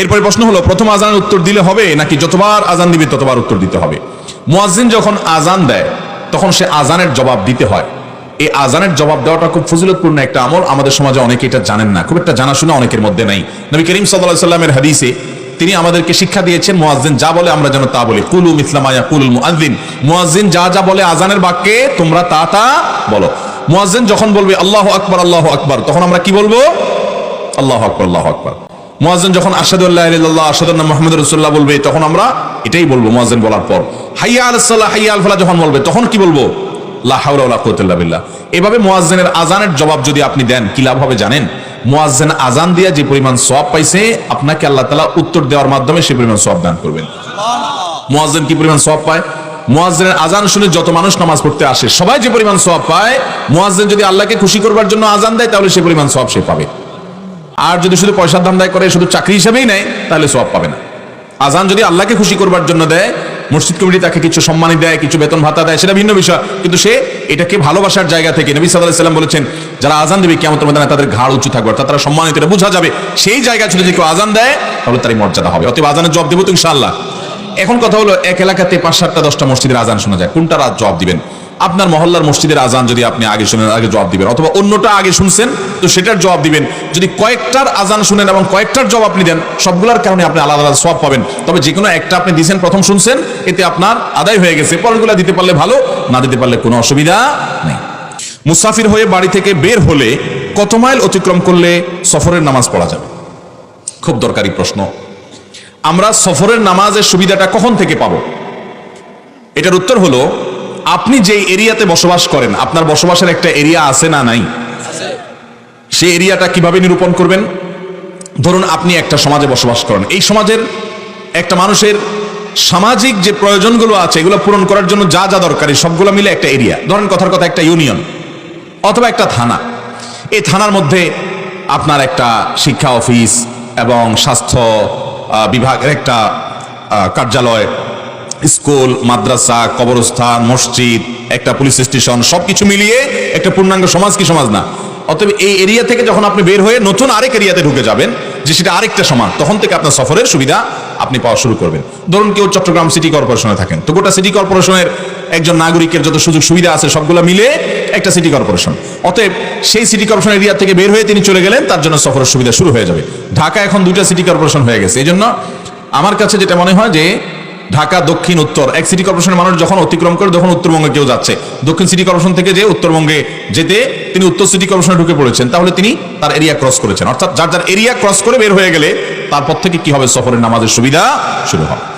এরপরে প্রশ্ন হলো, প্রথম আজানের উত্তর দিলে হবে নাকি যতবার আজান দিবে ততবার উত্তর দিতে হবে? মুয়াজ্জিন যখন আজান দেয়, তখন সে আজানের জবাব দিতে হয়। এই আজানের জবাব দেওয়াটা খুব ফজিলতপূর্ণ একটা আমল। আমাদের সমাজে অনেকে এটা জানেন না। খুব একটা জানাশোনা অনেকের মধ্যে নাই। নবী করিম সাল্লাহ সাল্লামের হাদিসে তিনি আমাদেরকে শিক্ষা দিয়েছেন, মুয়াজ্জিন যা বলে আমরা যেন তা বলি। কুলু মিসলামায়া কুলুল মুআজ্জিন। মুয়াজ্জিন যা যা বলে আজানের বাক্যে, তোমরা তা তা বলো। মুয়াজ্জিন যখন বলবে, আল্লাহ আকবার আল্লাহ আকবার, তখন আমরা কি বলব? আল্লাহ আকবর আল্লাহ আকবর। মুয়াজ্জিন যখন আশহাদু আল্লাহ ইল্লাল্লাহ, আশহাদু আন্না বলবে, তখন আমরা এটাই বলব মুয়াজ্জিন বলার পর। হাইয়া আলাস সালাহ, হাইয়া আল ফালাহ যখন বলবে, তখন কি বলব? লা হাওলা ওয়ালা কুওয়াতা ইল্লা বিল্লাহ। এভাবে মুয়াজ্জিনের আজানের জবাব যদি আপনি দেন, কি লাভ হবে জানেন? মুয়াজ্জিন আজান দিয়া যে পরিমাণ সওয়াব পাইছে, আপনাকে আল্লাহ তাআলা উত্তর দেওয়ার মাধ্যমে সেই পরিমাণ সওয়াব দান করবেন। মুয়াজ্জিন কি পরিমাণ সওয়াব পায়? মুয়াজ্জিনের আজান শুনে যত মানুষ নামাজ পড়তে আসে, সবাই যে পরিমাণ সওয়াব পায়, মুয়াজ্জিন যদি আল্লাহকে খুশি করবার জন্য আজান দেয়, তাহলে সে পরিমাণ সব সে পাবে। আর যদি শুধু পয়সার ধান্দায় করে, শুধু চাকরি হিসেবেই নেয়, তাহলে সব পাবে না। আজান যদি আল্লাহকে খুশি করবার জন্য দেয়, মসজিদ কমিটি তাকে কিছু সম্মানী দেয়, কিছু বেতন ভাতা দেয়, সেটা ভিন্ন বিষয়। কিন্তু সে এটাকে ভালোবাসার জায়গা থেকে নবী সাল্লাহ সাল্লাম বলেছেন, যারা আজান দেবে কেমন মধ্যে তাদের ঘাড় উঁচু থাকবে, অর্থাৎ তারা সম্মানিত, এটা বোঝা যাবে। সেই জায়গা ছিল যে কেউ আজান দেয়, তাহলে তারই মর্যাদা হবে। অতএব আজানের জবাব দেবো তো ইনশাআল্লাহ। এখন কথা হলো, এক এলাকাতে পাঁচ সাতটা দশটা মসজিদের আজান শোনা যায়। কোনটা রাত জব দিবেন? আপনার মহল্লার মসজিদের আজান যদি আপনি আগে শুনেন, আগে জবাব দিবেন। অথবা অন্যটা আগে শুনছেন, তো সেটার জবাব দিবেন। যদি কয়েকটার আজান শুনেন এবং কয়েকটার জবাব আপনি দেন, সবগুলোর কারণে আপনি আলাদা আলাদা সব পাবেন। তবে যে কোনো একটা আপনি দিয়েছেন প্রথম শুনছেন, এতে আপনার আদায় হয়ে গেছে। পরেরগুলো দিতে পারলে ভালো, না দিতে পারলে কোনো অসুবিধা নেই। মুসাফির হয়ে বাড়ি থেকে বের হলে কত মাইল অতিক্রম করলে সফরের নামাজ পড়া যাবে? খুব দরকারি প্রশ্ন। আমরা সফরের নামাজের সুবিধাটা কখন থেকে পাবো? এটার উত্তর হলো আপনি যে এরিয়াতে বসবাস করেন, আপনার বসবাসের একটা এরিয়া আছে না নাই? সেই এরিয়াটা কীভাবে নিরূপণ করবেন? ধরুন আপনি একটা সমাজে বসবাস করেন। এই সমাজের একটা মানুষের সামাজিক যে প্রয়োজনগুলো আছে, এগুলো পূরণ করার জন্য যা যা দরকারি, সবগুলো মিলে একটা এরিয়া। ধরেন কথার কথা, একটা ইউনিয়ন অথবা একটা থানা। এই থানার মধ্যে আপনার একটা শিক্ষা অফিস এবং স্বাস্থ্য বিভাগের একটা কার্যালয় স্কুল, মাদ্রাসা, কবরস্থান, মসজিদ, একটা পুলিশ স্টেশন, সবকিছু মিলিয়ে একটা পূর্ণাঙ্গ সমাজ কি সমাজ না? অতএব এই এরিয়া থেকে যখন আপনি বের হয়ে নতুন আরেক এরিয়াতে ঢুকে যাবেন, যে সেটা আরেকটা সমাজ, তখন থেকে আপনার সফরের সুবিধা আপনি পাওয়া শুরু করবেন। ধরুন কেউ চট্টগ্রাম সিটি কর্পোরেশনে থাকেন, তো গোটা সিটি কর্পোরেশনের একজন নাগরিকের যত সুযোগ সুবিধা আছে, সবগুলো মিলে একটা সিটি কর্পোরেশন। অতএব সেই সিটি কর্পোরেশন এরিয়া থেকে বের হয়ে তিনি চলে গেলেন, তার জন্য সফরের সুবিধা শুরু হয়ে যাবে। ঢাকা এখন দুইটা সিটি কর্পোরেশন হয়ে গেছে। এই জন্য আমার কাছে যেটা মনে হয় যে ঢাকা, দক্ষিণ, উত্তর। এক সিটি কর্পোরেশনের মানুষ যখন অতিক্রম করে, তখন উত্তরবঙ্গে কেউ যাচ্ছে। দক্ষিণ সিটি কর্পোরেশন থেকে যে উত্তরবঙ্গে যেতে তিনি উত্তর সিটি কর্পোরেশনে ঢুকে পড়েছেন, তাহলে তিনি তার এরিয়া ক্রস করেছেন। অর্থাৎ যার যার এরিয়া ক্রস করে বের হয়ে গেলে তারপর থেকে কি হবে? সফরের নামাজের সুবিধা শুরু হবে।